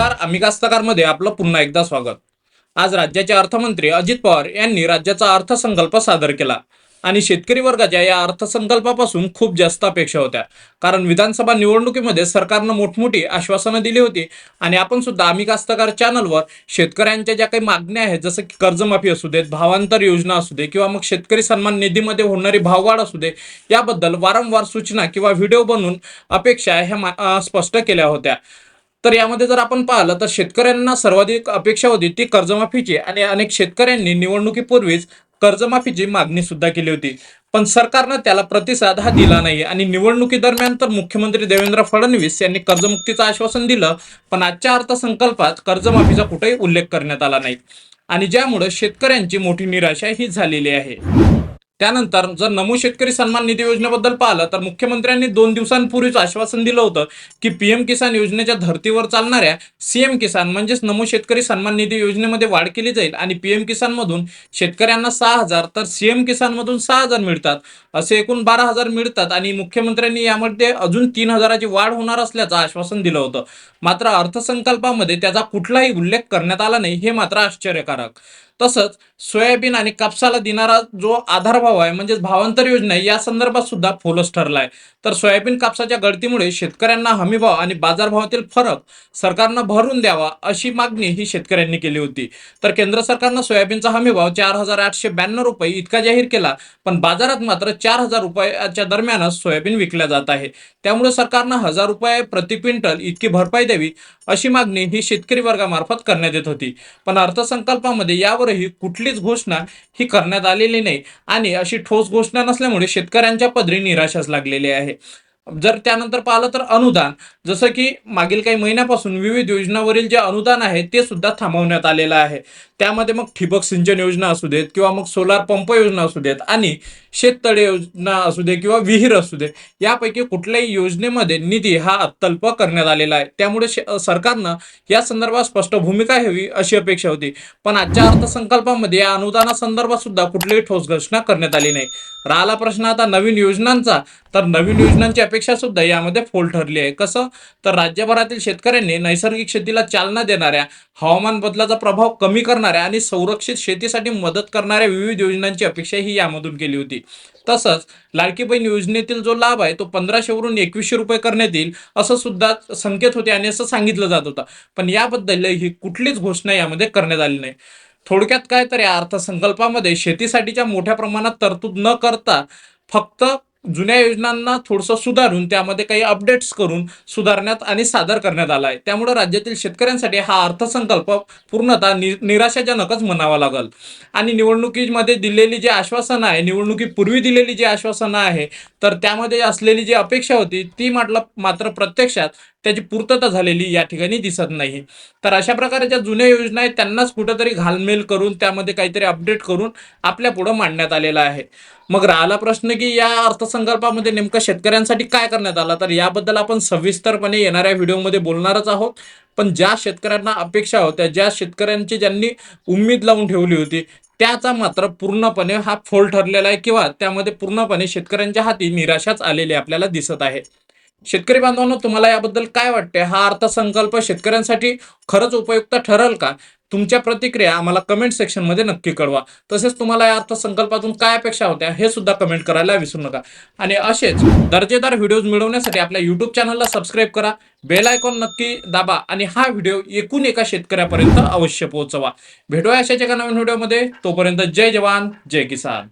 नमस्कार आम्ही कास्तकारमध्ये आपलं पुन्हा एकदा स्वागत. आज राज्याचे अर्थमंत्री अजित पवार यांनी राज्याचा अर्थसंकल्प सादर केला. आणि शेतकरी वर्गाच्या या अर्थसंकल्पापासून खूप जास्त अपेक्षा होत्या. कारण विधानसभा निवडणुकीमध्ये सरकारनं मोठमोठी आश्वासनं दिली होती. आणि आपण सुद्धा आम्ही कास्तकार चॅनलवर शेतकऱ्यांच्या ज्या काही मागण्या आहेत जसं की कर्जमाफी असू देत भावांतर योजना असू दे किंवा मग शेतकरी सन्मान निधीमध्ये होणारी भाववाढ असू दे याबद्दल वारंवार सूचना किंवा व्हिडिओ बनवून अपेक्षा ह्या स्पष्ट केल्या होत्या. तर यामध्ये जर आपण पाहिलं तर शेतकऱ्यांना सर्वाधिक अपेक्षा होती ती कर्जमाफीची आणि अनेक शेतकऱ्यांनी निवडणुकीपूर्वीच कर्जमाफीची मागणी सुद्धा केली होती. पण सरकारनं त्याला प्रतिसाद हा दिला नाही आणि निवडणुकीदरम्यान तर मुख्यमंत्री देवेंद्र फडणवीस यांनी कर्जमुक्तीचं आश्वासन दिलं पण आजच्या अर्थसंकल्पात कर्जमाफीचा कुठेही उल्लेख करण्यात आला नाही. आणि ज्यामुळे शेतकऱ्यांची मोठी निराशा ही झालेली आहे. त्यानंतर जर नमो शेतकरी सन्मान निधी योजनेबद्दल पाहिलं तर मुख्यमंत्र्यांनी दोन दिवसांपूर्वीच आश्वासन दिलं होतं की पीएम किसान योजनेच्या धर्तीवर चालणाऱ्या सीएम किसान म्हणजेच नमो शेतकरी सन्मान निधी योजनेमध्ये वाढ केली जाईल आणि पीएम किसान मधून शेतकऱ्यांना सहा हजार तर सीएम किसान मधून सहा हजार मिळतात. असे एकूण बारा हजार मिळतात आणि मुख्यमंत्र्यांनी यामध्ये अजून तीन हजाराची वाढ होणार असल्याचं आश्वासन दिलं होतं. मात्र अर्थसंकल्पामध्ये त्याचा कुठलाही उल्लेख करण्यात आला नाही हे मात्र आश्चर्यकारक. तसंच सोयाबीन आणि कापसाला देणारा जो आधारभाव आहे म्हणजेच भावांतर योजना आहे या संदर्भात सुद्धा फोलस ठरला आहे तर सोयाबीन कापसाच्या गळतीमुळे शेतकऱ्यांना हमीभाव आणि बाजारभावातील फरक सरकारनं भरून द्यावा अशी मागणी ही शेतकऱ्यांनी केली होती. तर केंद्र सरकारनं सोयाबीनचा हमीभाव चार हजार आठशे ब्याण्णव रुपये इतका जाहीर केला पण बाजारात मात्र चार हजार रुपयाच्या दरम्यानच सोयाबीन विकल्या जात आहे. त्यामुळे सरकारनं हजार रुपये प्रति क्विंटल इतकी भरपाई द्यावी अशी मागणी ही शेतकरी वर्गामार्फत करण्यात येत होती. पण अर्थसंकल्पामध्ये यावर यावरही कुठलीच घोषणा ही करण्यात आलेली नाही. आणि अशी ठोस घोषणा नसल्यामुळे शेतकऱ्यांच्या पदरी निराशाच लागलेली आहे जर त्यानंतर पाहिलं तर अनुदान जसं की मागील काही महिन्यापासून विविध योजनावरील जे अनुदान आहे ते सुद्धा थांबवण्यात आलेलं आहे. त्यामध्ये मग ठिबक सिंचन योजना असू देत किंवा मग सोलार पंप योजना असू देत आणि शेततळे योजना असू दे किंवा विहीर असू दे यापैकी कुठल्याही योजनेमध्ये निधी हा अत्यल्प करण्यात आलेला आहे. त्यामुळे सरकारनं या संदर्भात स्पष्ट भूमिका घ्यावी अशी अपेक्षा होती. पण आजच्या अर्थसंकल्पामध्ये या अनुदानासंदर्भात सुद्धा कुठलीही ठोस घोषणा करण्यात आली नाही. राहिला प्रश्न आता नवीन योजनांचा. तर नवीन योजनांची त्यापेक्षा सुद्धा यामध्ये फोल ठरली आहे. कसं? तर राज्यभरातील शेतकऱ्यांनी नैसर्गिक शेतीला चालना देणाऱ्या हवामान बदलाचा प्रभाव कमी करणाऱ्या आणि संरक्षित शेतीसाठी मदत करणाऱ्या विविध योजनांची अपेक्षा ही यामधून केली होती. तसंच लाडकी बहीण योजनेतील जो लाभ आहे तो पंधराशेवरून एकवीसशे रुपये करण्यात येईल असं सुद्धा संकेत होते आणि असं सांगितलं जात होतं. पण याबद्दल ही कुठलीच घोषणा यामध्ये करण्यात आली नाही. थोडक्यात काय तर या अर्थसंकल्पामध्ये शेतीसाठीच्या मोठ्या प्रमाणात तरतूद न करता फक्त जुन्या योजनांना थोडंसं सुधारून त्यामध्ये काही अपडेट्स करून सुधारण्यात आणि सादर करण्यात आला आहे त्यामुळे राज्यातील शेतकऱ्यांसाठी हा अर्थसंकल्प पूर्णतः नि निराशाजनकच म्हणावा लागल. आणि निवडणुकीमध्ये दिलेली जी आश्वासनं आहे निवडणुकीपूर्वी दिलेली जी आश्वासनं आहे तर त्यामध्ये असलेली जी अपेक्षा होती ती म्हटलं मात्र प्रत्यक्षात त्याची पूर्तता झालेली या ठिकाणी दिसत नाही. तर अशा प्रकारे ज्या जुन्या योजना आहेत त्यांनाच कुठंतरी घालमेल करून त्यामध्ये काहीतरी अपडेट करून आपल्या पुढं मांडण्यात आलेला आहे. मग राहिला प्रश्न की या अर्थसंकल्पामध्ये नेमकं शेतकऱ्यांसाठी काय करण्यात आला? तर याबद्दल आपण सविस्तरपणे येणाऱ्या व्हिडिओमध्ये बोलणारच आहोत. पण ज्या शेतकऱ्यांना अपेक्षा होत्या ज्या शेतकऱ्यांची ज्यांनी उम्मीद लावून ठेवली होती त्याचा मात्र पूर्णपणे हा फोल ठरलेला आहे किंवा त्यामध्ये पूर्णपणे शेतकऱ्यांच्या हाती निराशाच आलेली आपल्याला दिसत आहे. शेतकरी बांधवांनो तुम्हाला याबद्दल काय वाटते हा अर्थसंकल्प शेतकऱ्यांसाठी खरंच उपयुक्त ठरेल का? तुमच्या प्रतिक्रिया आम्हाला कमेंट सेक्शनमध्ये नक्की कळवा. तसेच तुम्हाला या अर्थसंकल्पातून काय अपेक्षा होत्या हे सुद्धा कमेंट करायला विसरू नका. आणि असेच दर्जेदार व्हिडिओज मिळवण्यासाठी आपल्या यूट्यूब चॅनलला सबस्क्राईब करा. बेल आयकॉन नक्की दाबा आणि हा व्हिडिओ एकूण एका शेतकऱ्यापर्यंत अवश्य पोहोचवा. भेटूया अशाच एका नवीन व्हिडिओमध्ये तोपर्यंत जय जवान जय किसान.